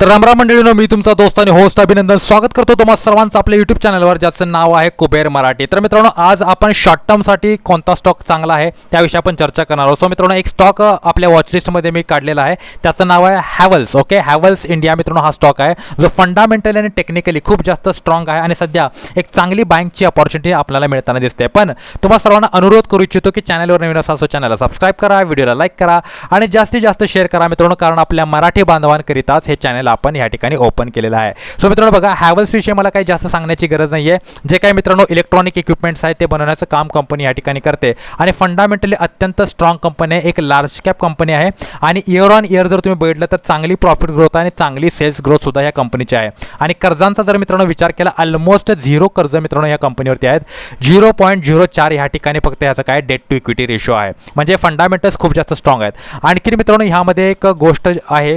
तर रामराम मंडळीनो मी तुमचा दोस्त आणि होस्ट अभिनंदन. स्वागत करतो तुम्हा सर्वांचं आपल्या युट्यूब चॅनलवर ज्याचं नाव आहे कुबेर मराठी. तर मित्रांनो आज आपण शॉर्ट टर्मसाठी कोणता स्टॉक चांगला आहे त्याविषयी आपण चर्चा करणार आहोत. सो मित्रांनो एक स्टॉक आपल्या वॉचलिस्टमध्ये मी काढलेला आहे. त्याचं नाव आहे हॅवल्स ओके हॅवल्स इंडिया मित्रांनो हा स्टॉक आहे जो फंडामेंटली आणि टेक्निकली खूप जास्त स्ट्रॉंग आहे आणि सध्या एक चांगली बँकची अपॉर्च्युनिटी आपल्याला मिळताना दिसते. पण तुम्हा सर्वांना अनुरोध करू इच्छितो की चॅनलवर नवीन असाल सो चॅनलला सबस्क्राईब करा व्हिडिओला लाईक करा आणि जास्तीत जास्त शेअर करा मित्रांनो कारण आपल्या मराठी बांधवांकरिताच हे चॅनल आपण या ठिकाणी ओपन केलेलं आहे. सो मित्रांनो बघा हॅवल्स विषयी मला काही जास्त सांगण्याची गरज नाही आहे जे काही मित्रांनो इलेक्ट्रॉनिक इक्विपमेंट्स आहेत ते बनवण्याचं काम कंपनी या ठिकाणी करते. आणि फंडामेंटली अत्यंत स्ट्रॉंग कंपनी आहे एक लार्ज कॅप कंपनी आहे. आणि इयर ऑन इयर जर तुम्ही बघितलं तर चांगली प्रॉफिट ग्रोथ आणि चांगली सेल्स ग्रोथ सुद्धा या कंपनीची आहे. आणि कर्जांचा जर मित्रांनो विचार केला ऑलमोस्ट झिरो कर्ज मित्रांनो या कंपनीवरती आहेत. झिरो पॉईंट झिरो चार ह्या ठिकाणी फक्त याचा काय डेट टू इक्विटी रेशो आहे. म्हणजे फंडामेंटल्स खूप जास्त स्ट्रॉंग आहेत. आणखी मित्रांनो ह्यामध्ये एक गोष्ट आहे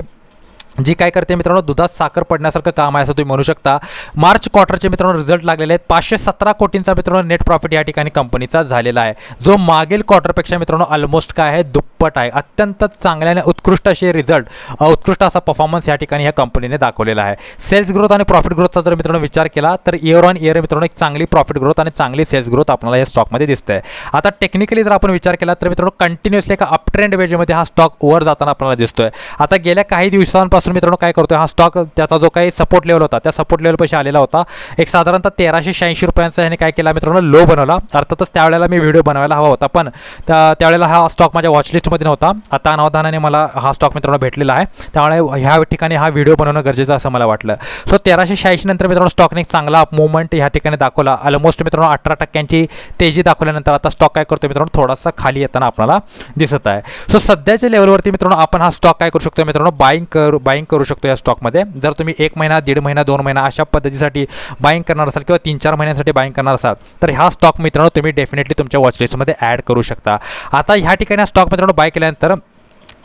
जी काय करते मित्रांनो दुधात साखर पडण्यासारखं काम आहे असं तुम्ही म्हणू शकता. मार्च क्वार्टरचे मित्रांनो रिझल्ट लागलेले आहेत. पाचशे सतरा कोटींचा मित्रांनो नेट प्रॉफिट या ठिकाणी कंपनीचा झालेला आहे. जो मागील क्वार्टरपेक्षा मित्रांनो ऑलमोस्ट काय आहे दुप्पट आहे. अत्यंत चांगल्या आणि उत्कृष्ट असे रिझल्ट उत्कृष्ट असा परफॉर्मन्स या ठिकाणी ह्या कंपनीने दाखवलेला आहे. सेल्स ग्रोथ आणि प्रॉफिट ग्रोथचा जर मित्रांनो विचार केला तर इयर ऑन इयर मित्रांनो एक चांगली प्रॉफिट ग्रोथ आणि चांगली सेल्स ग्रोथ आपल्याला या स्टॉकमध्ये दिसते आता टेक्निकली जर आपण विचार केला तर मित्रांनो कंटिन्युअसली एका अप ट्रेंड वेजमध्ये हा स्टॉक वर जाताना आपल्याला दिसतोय. आता गेल्या काही दिवसांपासून मित्रांनो काय करतोय हा स्टॉक त्याचा जो काही सपोर्ट लेवल होता त्या सपोर्ट लेवल पैसे आलेला होता. एक साधारणतः तेराशे शहाऐंशी रुपयांचा ह्याने काय केला मित्रांनो लो बनवला. अर्थातच त्यावेळेला मी व्हिडिओ बनवायला हवा होता पण त्या त्यावेळेला हा स्टॉक माझ्या वॉचलिस्टमध्ये नव्हता. आता अनावधानाने मला हा स्टॉक मित्रांनो भेटलेला आहे. त्यामुळे ह्या ठिकाणी हा व्हिडिओ बनवणं गरजेचं असं मला वाटलं. सो तेराशे शहाऐंशी नंतर मित्रांनो स्टॉकने एक चांगला मुवमेंट ह्या ठिकाणी दाखवला. ऑलमोस्ट मित्रांनो अठरा टक्क्यांची तेजी दाखवल्यानंतर आता स्टॉक काय करतो मित्रांनो थोडासा खाली येताना आपल्याला दिसत आहे. सो सध्याच्या लेवलवरती मित्रांनो आपण हा स्टॉक काय करू शकतो मित्रांनो बाईंग करू बाईंग करू शकतो या स्टॉकमध्ये जर तुम्ही एक महिना दीड महिना दोन महिना अशा पद्धतीसाठी बाईंग करणार असाल किंवा तीन चार महिन्यांसाठी बाईंग करणार असाल तर हा स्टॉक मित्रांनो तुम्ही डेफिनेटली तुमच्या वॉचलिस्टमध्ये ॲड करू शकता. आता ह्या ठिकाणी स्टॉक मित्रांनो बाय केल्यानंतर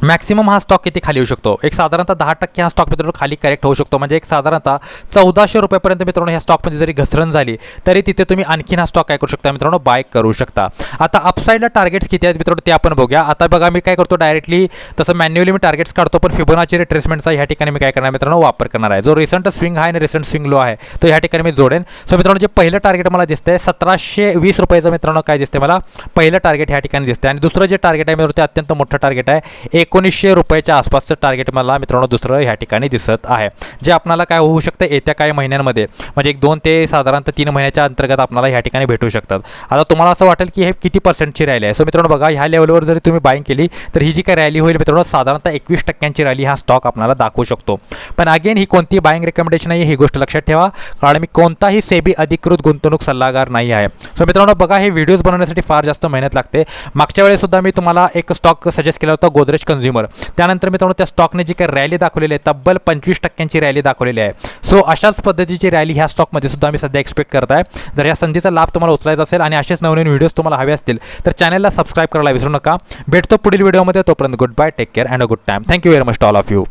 मॅक्सिमम हा स्टॉक किती खाली येऊ शकतो? एक साधारणतः दहा टक्के हा स्टॉक मित्रांनो खाली करेक्ट होऊ शकतो. म्हणजे एक साधारणतः चौदाशे रुपयापर्यंत मित्रांनो ह्या स्टॉकमध्ये जरी घसरण झाली तरी तिथे तुम्ही आणखीन हा स्टॉक काय करू शकता मित्रांनो? बाय करू शकता. आता अपसाईडला टार्गेट्स किती आहेत मित्रांनो ते आपण बघूया. आता बघा मी काय करतो डायरेक्टली तसं मॅन्युअली मी टार्गेट्स काढतो पण फिबोनाची रिट्रेसमेंटचा ह्या ठिकाणी मी काय करणार मित्रांनो? वापर करणार आहे. जो रिसेंट स्विंग आहे आणि रिसंट स्विंग लो आहे तो ह्या ठिकाणी मी जोडेन. सो मित्रांनो जे पहिलं टार्गेट मला दिसतंय सतराशे वीस रुपयाचं मित्रांनो काय दिसते मला? पहिलं टार्गेट ह्या ठिकाणी दिसते आणि दुसरं जे टार्गेट आहे मित्रांनो ते अत्यंत मोठं टार्गेट आहे. एकोणीसशे रुपयाच्या आसपासचं टार्गेट मला मित्रांनो दुसरं ह्या ठिकाणी दिसत आहे. जे आपल्याला काय होऊ शकतं येत्या काही महिन्यांमध्ये म्हणजे एक दोन ते साधारणतः तीन महिन्याच्या अंतर्गत आपल्याला ह्या ठिकाणी भेटू शकतात. आता तुम्हाला असं वाटेल की हे किती पर्सेंटची रॅली आहे? सो मित्रांनो बघा ह्या लेवलवर जरी तुम्ही बाईंग केली तर ही जी काय रॅली होईल मित्रांनो साधारणतः एकवीस टक्क्यांची रॅली हा स्टॉक आपल्याला दाखवू शकतो. पण अगेन ही कोणती बाईंग रेकमेंडेशन आहे ही गोष्ट लक्षात ठेवा कारण मी कोणताही सेबी अधिकृत गुंतवणूक सल्लागार नाही आहे. सो मित्रांनो बघा हे व्हिडिओज बनवण्यासाठी फार जास्त मेहनत लागते. मागच्या वेळेस सुद्धा मी तुम्हाला एक स्टॉक सजेस्ट केला होता गोदरेज कन्झ्युमर त्यानंतर मित्रांनो त्या स्टॉकने जी काही रॅली दाखवलेली आहे तब्बल पंचवीस टक्क्यांची रॅली दाखवलेली आहे. सो अशाच पद्धतीची रॅली ह्या स्टॉकमध्ये सुद्धा आम्ही सध्या एक्सपेक्ट करत आहे जर या संधीचा लाभ तुम्हाला उचलायचा असेल आणि असेच नवनवीन व्हिडिओज तुम्हाला हवे असतील तर चॅनलला सबस्क्राईब करायला विसरू नका. भेटतो पुढील व्हिडिओमध्ये तोपर्यंत good bye take care and a good time thank you very much all of you